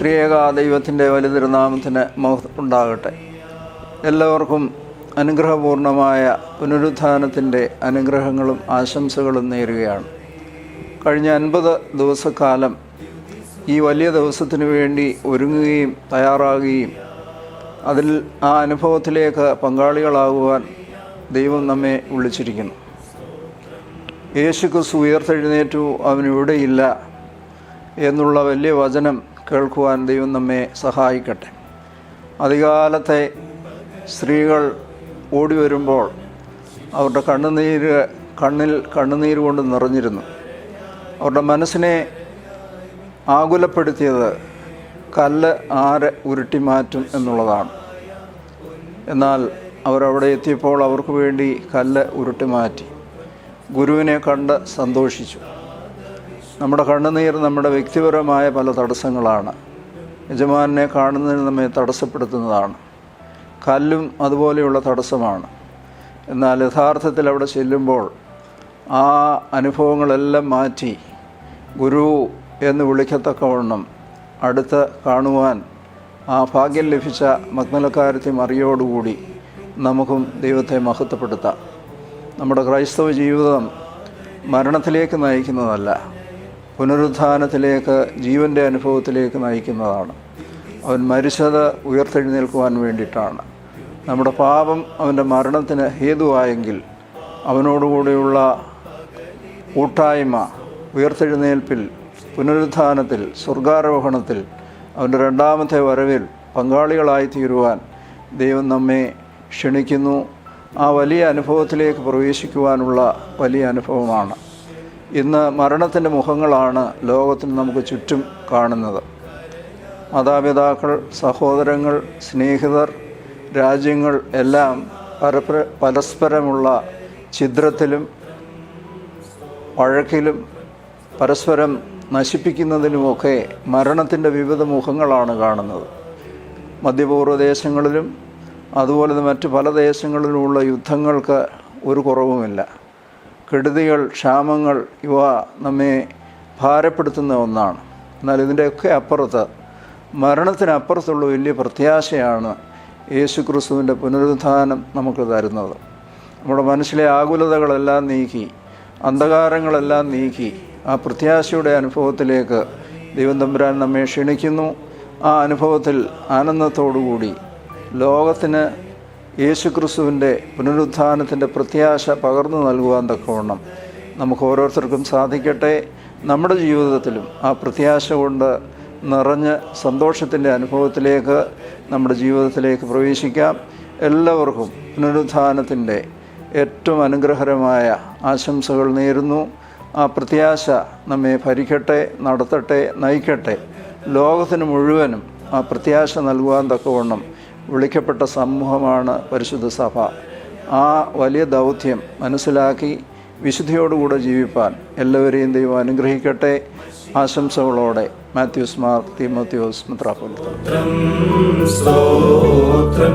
ത്രിയേക ദൈവത്തിന്റെ വലുതിരുനാമത്തിന് മഹത്വം ഉണ്ടാകട്ടെ. എല്ലാവർക്കും അനുഗ്രഹപൂർണമായ പുനരുത്ഥാനത്തിന്റെ അനുഗ്രഹങ്ങളും ആശംസകളും നേരുകയാണ്. കഴിഞ്ഞ അൻപത് ദിവസക്കാലം ഈ വലിയ ദിവസത്തിന് വേണ്ടി ഒരുങ്ങുകയും തയ്യാറാകുകയും അതിൽ ആ അനുഭവത്തിലേക്ക് പങ്കാളികളാകുവാൻ ദൈവം നമ്മെ വിളിച്ചിരിക്കുന്നു. യേശു ക്രിസ്തു ഉയർത്തെഴുന്നേറ്റു അവൻ ഇവിടെയില്ല എന്നുള്ള വലിയ വചനം കേൾക്കുവാൻ ദൈവം നമ്മെ സഹായിക്കട്ടെ. അധികാലത്തെ സ്ത്രീകൾ ഓടി വരുമ്പോൾ അവരുടെ കണ്ണുനീര് കണ്ണിൽ കണ്ണുനീര് കൊണ്ട് നിറഞ്ഞിരുന്നു. അവരുടെ മനസ്സിനെ ആകുലപ്പെടുത്തിയത് കല്ല് ആര് ഉരുട്ടി മാറ്റും എന്നുള്ളതാണ്. എന്നാൽ അവരവിടെ എത്തിയപ്പോൾ അവർക്ക് വേണ്ടി കല്ല് ഉരുട്ടി മാറ്റി. ഗുരുവിനെ കണ്ട് സന്തോഷിച്ചു. നമ്മുടെ കണ്ണുനീർ നമ്മുടെ വ്യക്തിപരമായ പല തടസ്സങ്ങളാണ്. യജമാനെ കാണുന്നതിന് നമ്മെ തടസ്സപ്പെടുത്തുന്നതാണ്. കല്ലും അതുപോലെയുള്ള തടസ്സമാണ്. എന്നാൽ യഥാർത്ഥത്തിൽ അവിടെ ചെല്ലുമ്പോൾ ആ അനുഭവങ്ങളെല്ലാം മാറ്റി ഗുരു എന്ന് വിളിക്കത്തക്കവണ്ണം അടുത്ത് കാണുവാൻ ആ ഭാഗ്യം ലഭിച്ച മഗ്നലക്കാരത്തി മറിയോടുകൂടി നമുക്കും ദൈവത്തെ മഹത്വപ്പെടുത്താം. നമ്മുടെ ക്രൈസ്തവ ജീവിതം മരണത്തിലേക്ക് നയിക്കുന്നതല്ല പുനരുത്ഥാനത്തിലേക്ക് ജീവന്റെ അനുഭവത്തിലേക്ക് നയിക്കുന്നതാണ്. അവൻ മരിച്ചത് ഉയർത്തെഴുന്നേൽക്കുവാൻ വേണ്ടിയിട്ടാണ്. നമ്മുടെ പാപം അവന്റെ മരണത്തിന് ഹേതുവായെങ്കിൽ അവനോടുകൂടിയുള്ള കൂട്ടായ്മ ഉയർത്തെഴുന്നേൽപ്പിൽ പുനരുത്ഥാനത്തിൽ സ്വർഗാരോഹണത്തിൽ അവന്റെ രണ്ടാമത്തെ വരവിൽ പങ്കാളികളായി തീരുവാൻ ദൈവം നമ്മെ ക്ഷണിക്കുന്നു. ആ വലിയ അനുഭവത്തിലേക്ക് പ്രവേശിക്കുവാനുള്ള വലിയ അനുഭവമാണ്. ഇന്ന് മരണത്തിന്റെ മുഖങ്ങളാണ് ലോകത്തിന് നമുക്ക് ചുറ്റും കാണുന്നത്. മാതാപിതാക്കൾ സഹോദരങ്ങൾ സ്നേഹിതർ രാജ്യങ്ങൾ എല്ലാം പരപ്ര പരസ്പരമുള്ള ഛിദ്രത്തിലും വഴക്കിലും പരസ്പരം നശിപ്പിക്കുന്നതിനുമൊക്കെ മരണത്തിന്റെ വിവിധ മുഖങ്ങളാണ് കാണുന്നത്. മധ്യപൂർവ ദേശങ്ങളിലും അതുപോലെ മറ്റു പല ദേശങ്ങളിലുമുള്ള യുദ്ധങ്ങൾക്ക് ഒരു കുറവുമില്ല. കെടുതികൾ ക്ഷാമങ്ങൾ ഇവ നമ്മെ ഭാരപ്പെടുത്തുന്ന ഒന്നാണ്. എന്നാൽ ഇതിന്റെയൊക്കെ അപ്പുറത്ത് മരണത്തിനപ്പുറത്തുള്ള വലിയ പ്രത്യാശയാണ് യേശു ക്രിസ്തുവിന്റെ പുനരുദ്ധാനം നമുക്ക് തരുന്നത്. നമ്മുടെ മനസ്സിലെ ആകുലതകളെല്ലാം നീക്കി അന്ധകാരങ്ങളെല്ലാം നീക്കി ആ പ്രത്യാശയുടെ അനുഭവത്തിലേക്ക് ദൈവം തമ്പുരാൻ നമ്മെ ക്ഷണിക്കുന്നു. ആ അനുഭവത്തിൽ ആനന്ദത്തോടുകൂടി ലോകത്തിന് യേശുക്രിസ്തുവിന്റെ പുനരുത്ഥാനത്തിന്റെ പ്രത്യാശ പകർന്നു നൽകുവാൻ തക്കവണ്ണം നമുക്ക് ഓരോരുത്തർക്കും സാധിക്കട്ടെ. നമ്മുടെ ജീവിതത്തിലും ആ പ്രത്യാശ കൊണ്ട് നിറഞ്ഞ് സന്തോഷത്തിന്റെ അനുഭവത്തിലേക്ക് നമ്മുടെ ജീവിതത്തിലേക്ക് പ്രവേശിക്കാം. എല്ലാവർക്കും പുനരുത്ഥാനത്തിന്റെ ഏറ്റവും അനുഗ്രഹരമായ ആശംസകൾ നേരുന്നു. ആ പ്രത്യാശ നമ്മെ ഭരിക്കട്ടെ നടത്തട്ടെ നയിക്കട്ടെ. ലോകത്തിന് മുഴുവനും ആ പ്രത്യാശ നൽകുവാൻ തക്കവണ്ണം വിളിക്കപ്പെട്ട സമൂഹമാണ് പരിശുദ്ധ സഭ. ആ വലിയ ദൗത്യം മനസ്സിലാക്കി വിശുദ്ധിയോടുകൂടെ ജീവിപ്പാൻ എല്ലാവരെയും ദൈവം അനുഗ്രഹിക്കട്ടെ. ആശംസകളോടെ മാത്യൂസ് മാർ തീമോത്യോസ് മിത്രാപൊലിത്തം സ്തോത്രം